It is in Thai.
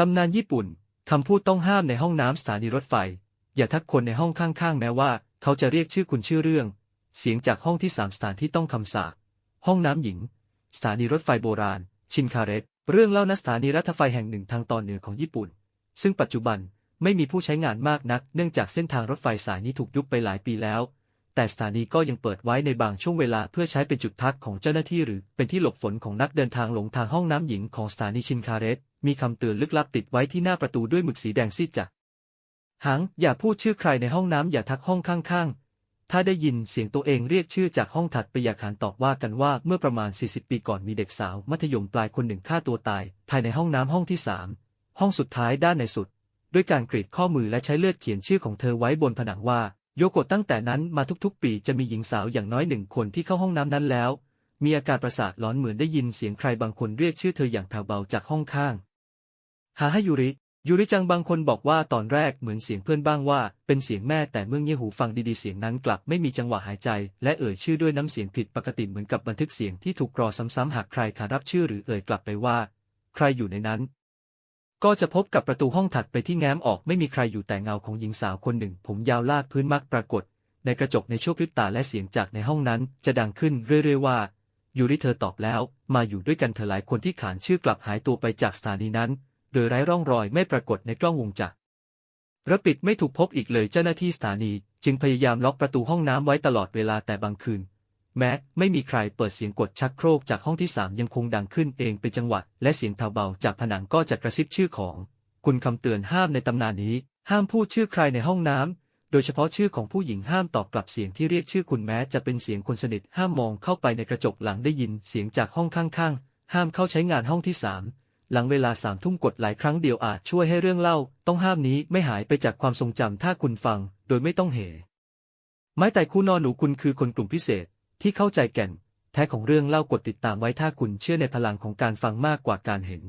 ตำนานญี่ปุ่น คำพูดต้องห้ามในห้องน้ำสถานีรถไฟ อย่าทักคนในห้องข้างๆ แม้ว่า เขาจะเรียกชื่อคุณชื่อเรื่อง เสียงจากห้องที่สามสถานที่ต้องคำสาปห้องน้ำหญิง สถานีรถไฟโบราณ ชินคาเรตเรื่องเล่าณสถานีรถไฟแห่งหนึ่งทางตอนเหนือของญี่ปุ่น ซึ่งปัจจุบันไม่มีผู้ใช้งานมากนัก เนื่องจากเส้นทางรถไฟสายนี้ถูกยุบไปหลายปีแล้ว แต่สถานีก็ยังเปิดไว้ในบางช่วงเวลาเพื่อใช้เป็นจุดพักของเจ้าหน้าที่หรือเป็นที่หลบฝนของนักเดินทางหลงทางห้องน้ำหญิงของสถานีชินคาเรตมีคำเตือนลึกลับติดไว้ที่หน้าประตูด้วยหมึกสีแดงซีดจ้ะหังอย่าพูดชื่อใครในห้องน้ำอย่าทักห้องข้างๆ ถ้าได้ยินเสียงตัวเองเรียกชื่อจากห้องถัดไปอย่าขานตอบว่ากันว่าเมื่อประมาณ 40 ปีก่อนมีเด็กสาว มัธยมปลายคนหนึ่งฆ่าตัวตาย ภายในห้องน้ำห้องที่สามห้องสุดท้ายด้านในสุด ด้วยการกรีดข้อมือและใช้เลือดเขียนชื่อของเธอไว้บนผนังว่า โยโกะตั้งแต่นั้นมาทุกๆ ปีจะมีหญิงสาวอย่างน้อยหนึ่งคนที่เข้าห้องน้ำนั้นแล้ว มีอาการประสาทหลอนเหมือนได้ยินเสียงใครบางคนเรียกชื่อเธออย่างแผ่วเบาจากห้องข้างหาให้ยูริยูริจังบางคนบอกว่าตอนแรกเหมือนเสียงเพื่อนบ้างว่า เป็นเสียงแม่แต่เมื่อเงี่ยหูฟังดีๆเสียงนั้นกลับไม่มีจังหวะหายใจ และเอ่ยชื่อด้วยน้ำเสียงผิดปกติเหมือนกับบันทึกเสียงที่ถูกกรอซ้ำๆหากใครขานรับชื่อหรือเอ่ยกลับไปว่า ใครอยู่ในนั้น ก็จะพบกับประตูห้องถัดไปที่แง้มออกไม่มีใครอยู่แต่เงาของหญิงสาวคนหนึ่ง ผมยาวลากพื้นมักปรากฏ ในกระจกในช่วงพริบตาและเสียงจากในห้องนั้น จะดังขึ้นเรื่อยๆว่ายูริเธอตอบแล้ว มาอยู่ด้วยกันเธอหลายคนที่ขานชื่อกลับหายตัวไปจากสถานีนั้น โดยไร้ร่องรอยไม่ปรากฏในกล้องวงจักรระปิดไม่ถูกพบอีกเลยเจ้าหน้าที่สถานี จึงพยายามล็อกประตูห้องน้ำไว้ตลอดเวลาแต่บางคืน แม้ไม่มีใครเปิดเสียงกดชักโครกจากห้องที่สามยังคงดังขึ้นเองเป็นจังหวะ และเสียงเทาเบาจากผนังก็จะกระซิบชื่อของ คุณคำเตือนห้ามในตำนานนี้ ห้ามพูดชื่อใครในห้องน้ำโดยเฉพาะชื่อของผู้หญิงห้ามตอบกลับเสียงที่เรียกชื่อคุณแม้จะเป็นเสียงคนสนิทห้ามมองเข้าไปในกระจกหลังได้ยินเสียงจากห้องข้างๆ ห้ามเข้าใช้งานห้องที่สามหลังเวลาสามทุ่มกดหลายครั้งเดียวอาจช่วยให้เรื่องเล่า ต้องห้ามนี้ไม่หายไปจากความทรงจำถ้าคุณฟัง โดยไม่ต้องเหไม้แต่คู่นอนหนูคุณคือคนกลุ่มพิเศษ ที่เข้าใจแก่น แท้ของเรื่องเล่ากดติดตามไว้ถ้าคุณเชื่อในพลังของการฟังมากกว่าการเห็น